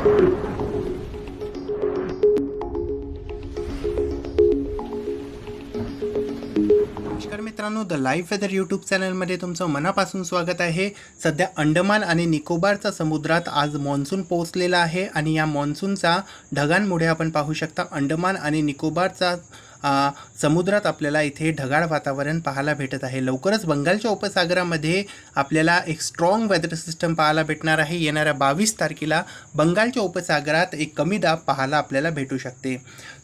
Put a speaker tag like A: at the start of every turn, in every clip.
A: नमस्कार मित्रांनो the life weather YouTube चॅनलमध्ये तुमचं मनापासून स्वागत आहे. सध्या अंडमान आणि निकोबारचा समुद्रात आज मान्सून पोहोचलेला आहे आणि या मान्सूनचा ढगांमुळे आपण पाहू शकता अंडमान आणि निकोबारचा समुद्रात आपल्याला इथे ढगाळ वातावरण पाहायला भेटत आहे. लवकरच बंगालच्या उपसागरामध्ये आपल्याला एक स्ट्रॉंग वेदर सिस्टम पाहायला भेटणार आहे. येणाऱ्या बावीस तारखेला बंगालच्या उपसागरात एक कमी दाब पाहायला आपल्याला भेटू शकते.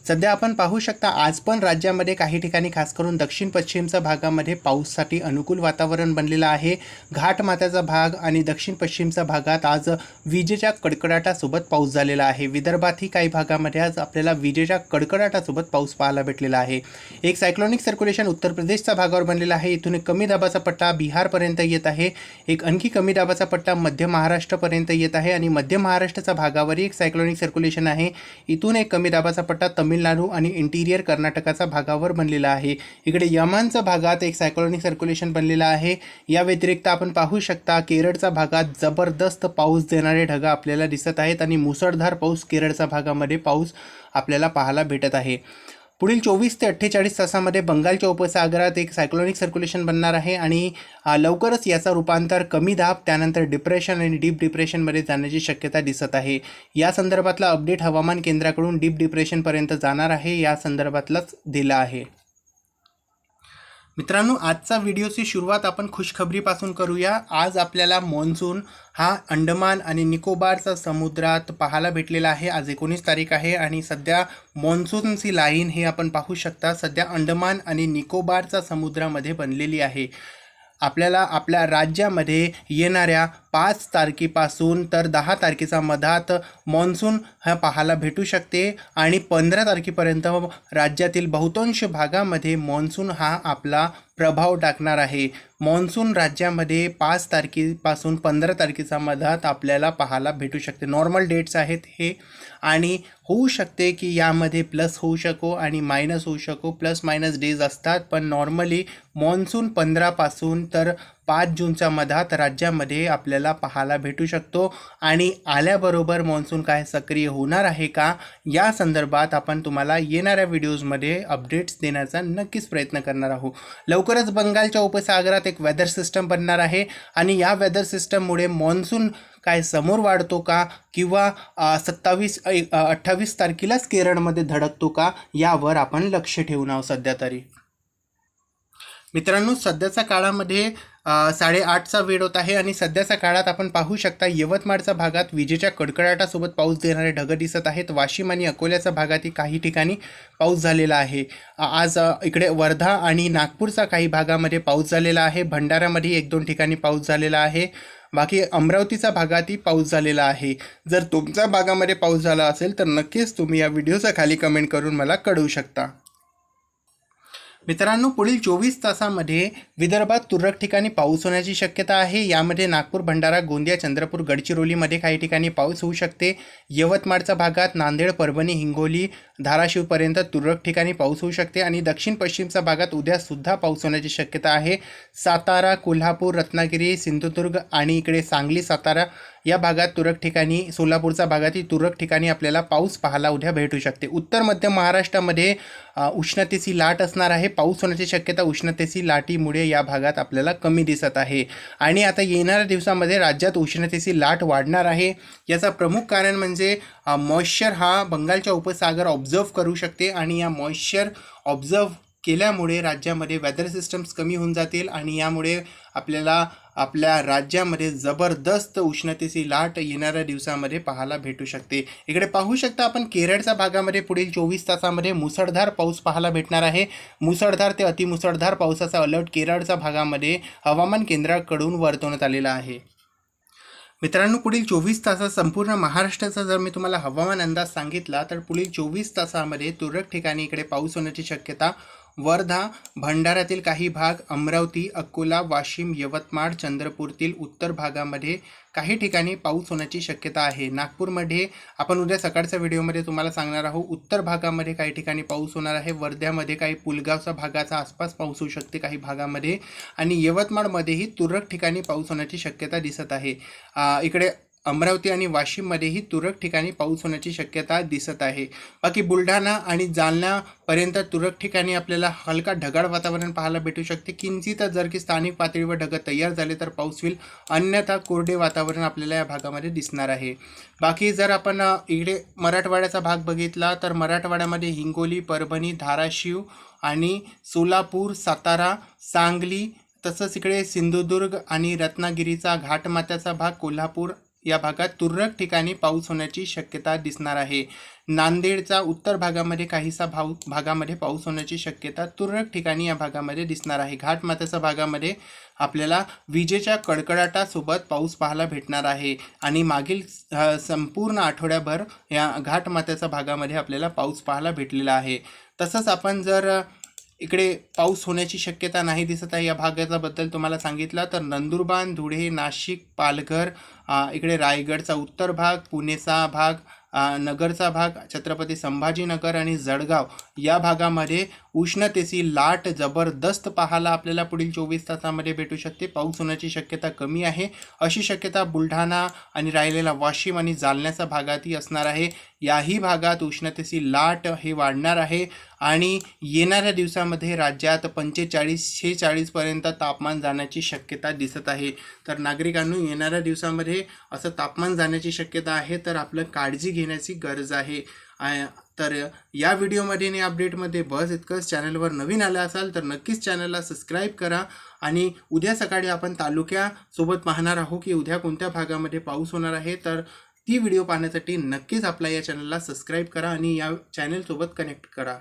A: सध्या आपण पाहू शकता आज पण राज्यामध्ये काही ठिकाणी खास करून दक्षिण पश्चिमच्या भागामध्ये पाऊससाठी अनुकूल वातावरण बनलेलं आहे. घाटमात्याचा भाग आणि दक्षिण पश्चिमच्या भागात आज विजेच्या कडकडाटासोबत पाऊस झालेला आहे. विदर्भातही काही भागामध्ये आज आपल्याला विजेच्या कडकडाटासोबत पाऊस पाहायला भेटलेला आहे. एक सायक्लॉनिक सर्क्युलेशन उत्तर प्रदेशच्या भागावर बनलेला आहे. इथून एक कमी दाबाचा पट्टा बिहारपर्यंत येत आहे. एक आणखी कमी दाबाचा पट्टा मध्य महाराष्ट्रापर्यंत येत आहे आणि मध्य महाराष्ट्राच्या भागावरही एक सायक्लॉनिक सर्क्युलेशन आहे. इथून एक कमी दाबाचा पट्टा तमिळ तामिळनाडू आणि इंटिरियर कर्नाटकाचा भागावर बनलेला आहे. इकडे यमनचा भागात एक सायक्लोनिक सर्क्युलेशन बनलेला आहे. या व्यतिरिक्त आपण पाहू शकता केरळच्या भागात जबरदस्त पाऊस देणारे ढगा आपल्याला दिसत आहेत आणि मुसळधार पाऊस केरळच्या भागामध्ये पाऊस आपल्याला पाहायला भेटत आहे. पुढील चोवीस ते अठ्ठेचाळीस तासामध्ये बंगालच्या उपसागरात एक सायक्लॉनिक सर्क्युलेशन बनणार आहे आणि लवकरच याचा रूपांतर कमी दाब त्यानंतर डिप्रेशन आणि डीप डिप्रेशनमध्ये जाण्याची शक्यता दिसत आहे. या संदर्भातला अपडेट हवामान केंद्राकडून डीप डिप्रेशनपर्यंत जाणार आहे या संदर्भातलाच दिला आहे. मित्रांनो आजचा व्हिडिओची सुरुवात आपण खुशखबरीपासून करूया. आज आपल्याला मॉन्सून हा अंडमान आणि निकोबारचा समुद्रात पाहायला भेटलेला आहे. आज एकोणीस तारीख आहे आणि सध्या मॉन्सूनची लाईन हे आपण पाहू शकता. सध्या अंडमान आणि निकोबारचा समुद्रामध्ये बनलेली आहे. आपल्याला आपल्या राज्यामध्ये येणाऱ्या पाच तारखेपासून तर दहा तारखेचा मधात मान्सून हा पाहायला भेटू शकते. आणि पंधरा तारखेपर्यंत राज्यातील बहुतांश भागामध्ये मान्सून हा आपला प्रभाव टाकणार आहे. मान्सून राज्यामध्ये पाच तारखेपासून पंधरा तारखेचा मधात आपल्याला पाहायला भेटू शकते. नॉर्मल डेट्स आहेत हे. आणि होऊ शकते की यामध्ये प्लस होऊ शको आणि मायनस होऊ शको. प्लस मायनस डेज असतात पण नॉर्मली मान्सून पंधरापासून तर पाच जूनच्या मधात राज्यामध्ये आपल्याला पाहायला भेटू शकतो. आणि आल्याबरोबर मान्सून काय सक्रिय होणार आहे का? या संदर्भात आपण तुम्हाला येणाऱ्या व्हिडिओजमध्ये अपडेट्स देण्याचा नक्कीच प्रयत्न करणार आहोत. लवकरच बंगालच्या उपसागरात एक वेदर सिस्टम बनणार आहे. आणि या वेदर सिस्टममुळे मान्सून काय समोर वाढतो का? किंवा सत्तावीस अठ्ठावीस तारखेलाच केरळमध्ये धडकतो का? यावर आपण लक्ष ठेवून आहोत सध्या तरी. मित्रांनो सध्याच्या काळामध्ये साडेआठचा वेळ होत आहे आणि सध्याच्या काळात आपण पाहू शकता यवतमाळच्या भागात विजेच्या कडकडाटासोबत पाऊस देणारे ढग दिसत आहेत. वाशिम आणि अकोल्याच्या भागातही काही ठिकाणी पाऊस झालेला आहे. आज इकडे वर्धा आणि नागपूरचा काही भागामध्ये पाऊस झालेला आहे. भंडाऱ्यामध्ये एक दोन ठिकाणी पाऊस झालेला आहे. बाकी अमरावतीचा भागातही पाऊस झालेला आहे. जर तुमच्या भागामध्ये पाऊस झाला असेल तर नक्कीच तुम्ही या व्हिडिओचा खाली कमेंट करून मला कळवू शकता. मित्रांनो पुढील चोवीस तासामध्ये विदर्भात तुरळक ठिकाणी पाऊस होण्याची शक्यता आहे. यामध्ये नागपूर भंडारा गोंदिया चंद्रपूर गडचिरोलीमध्ये काही ठिकाणी पाऊस होऊ शकते. यवतमाळच्या भागात नांदेड परभणी हिंगोली धाराशिवपर्यंत तुरळक ठिकाणी पाऊस होऊ शकते आणि दक्षिण पश्चिमच्या भागात उद्यासुद्धा पाऊस होण्याची शक्यता आहे. सातारा कोल्हापूर रत्नागिरी सिंधुदुर्ग आणि इकडे सांगली सातारा या भागात तुरळक ठिकाणी सोलापूरच्या भागातील तुरळक ठिकाणी आपल्याला पाऊस पाहायला उद्या भेटू शकते. उत्तर मध्य महाराष्ट्रामध्ये उष्णतेची लाट असणार आहे. पाऊस होण्याची शक्यता उष्णतेची लाटीमुळे या भागात आपल्याला कमी दिसत आहे. आणि आता येणाऱ्या दिवसामध्ये राज्यात उष्णतेची लाट वाढणार आहे. याचा प्रमुख कारण म्हणजे मॉइश्चर हा बंगालच्या उपसागर ऑब्झर्व करू शकते. आणि या मॉइश्चर ऑब्झर्व केल्यामुळे राज्यामध्ये वेदर सिस्टम्स कमी होऊन जातील आणि यामुळे आपल्याला आपल्या राज्यामध्ये जबरदस्त उष्णतेची लाट येणाऱ्या दिवसामध्ये पाहायला भेटू शकते. इकडे पाहू शकता आपण केरळच्या भागामध्ये पुढील चोवीस तासामध्ये मुसळधार पाऊस पाहायला भेटणार आहे. मुसळधार ते अतिमुसळधार पावसाचा अलर्ट केरळच्या भागामध्ये हवामान केंद्राकडून वर्तवण्यात आलेला आहे. मित्रांनो पुढील चोवीस तासात संपूर्ण महाराष्ट्राचा जर मी तुम्हाला हवामान अंदाज सांगितला तर पुढील चोवीस तासामध्ये तुरळक ठिकाणी इकडे पाऊस होण्याची शक्यता वर्धा भंडाऱ्यातील काही भाग अमरावती अकोला वाशिम यवतमाळ चंद्रपूरतील उत्तर भागामध्ये काही ठिकाणी पाऊस होण्याची शक्यता आहे. नागपूरमध्ये आपण उद्या सकाळच्या व्हिडिओमध्ये तुम्हाला सांगणार आहोत उत्तर भागामध्ये काही ठिकाणी पाऊस होणार आहे वर्ध्यामध्ये काही पुलगावचा भागाचा आसपास पाऊस होऊ शकते काही भागामध्ये आणि यवतमाळमध्येही तुरळक ठिकाणी पाऊस होण्याची शक्यता दिसत आहे. इकडे अमरावती आणि वाशिममध्येही तुरळक ठिकाणी पाऊस होण्याची शक्यता दिसत आहे. बाकी बुलढाणा आणि जालन्यापर्यंत तुरळक ठिकाणी आपल्याला हलका ढगाळ वातावरण पाहायला भेटू शकते. किंचित जर की स्थानिक पातळीवर ढगं तयार झाले तर पाऊस होईल. अन्यथा कोरडे वातावरण आपल्याला या भागामध्ये दिसणार आहे. बाकी जर आपण इकडे मराठवाड्याचा भाग बघितला तर मराठवाड्यामध्ये हिंगोली परभणी धाराशिव आणि सोलापूर सातारा सांगली तसंच इकडे सिंधुदुर्ग आणि रत्नागिरीचा घाटमात्याचा भाग कोल्हापूर या भागात तुरळक ठिकाणी पाऊस होण्याची शक्यता दिसणार आहे. नांदेडचा उत्तर भागामध्ये काहीसा भाऊ भागामध्ये पाऊस होण्याची शक्यता तुरळक ठिकाणी या भागामध्ये दिसणार आहे. घाटमाथ्याच्या भागामध्ये आपल्याला विजेच्या कडकडाटासोबत पाऊस पाहायला भेटणार आहे. आणि मागील संपूर्ण आठवड्याभर या घाटमाथ्याच्या भागामध्ये आपल्याला पाऊस पाहायला भेटलेला आहे. तसंच आपण जर इकडे पाऊस होण्याची शक्यता नाही दिसत आहे. या भागाच्याबद्दल तुम्हाला सांगितलं तर नंदुरबार धुळे नाशिक पालघर इकडे रायगडचा उत्तर भाग पुणेचा भाग नगरचा भाग छत्रपती संभाजीनगर आणि जळगाव या भागामध्ये उष्णतेची लाट जबरदस्त पाहायला आपल्याला पुढील चोवीस तासामध्ये भेटू शकते. पाऊस होण्याची शक्यता कमी आहे. अशी शक्यता बुलढाणा आणि राहिलेला वाशिम आणि जालन्याचा भागातही असणार आहे. याही भागात उष्णतेची लाट हे वाढणार आहे आणि येणाऱ्या दिवसामध्ये राज्यात पंचेचाळीस शेचाळीसपर्यंत तापमान जाण्याची शक्यता दिसत आहे. तर नागरिकांनो येणाऱ्या दिवसामध्ये असं तापमान जाण्याची शक्यता आहे तर आपलं काळजी घेण्याची गरज आहे. तर या व्हिडिओमध्ये आणि अपडेटमध्ये बस इतकंच. चॅनलवर नवीन आलं असाल तर नक्कीच चॅनलला सबस्क्राईब करा. आणि उद्या सकाळी आपण तालुक्यासोबत पाहणार आहोत की उद्या कोणत्या भागामध्ये पाऊस होणार आहे. तर ती व्हिडिओ पाहण्यासाठी नक्कीच आपल्या या चॅनलला सबस्क्राईब करा आणि या चॅनलसोबत कनेक्ट करा.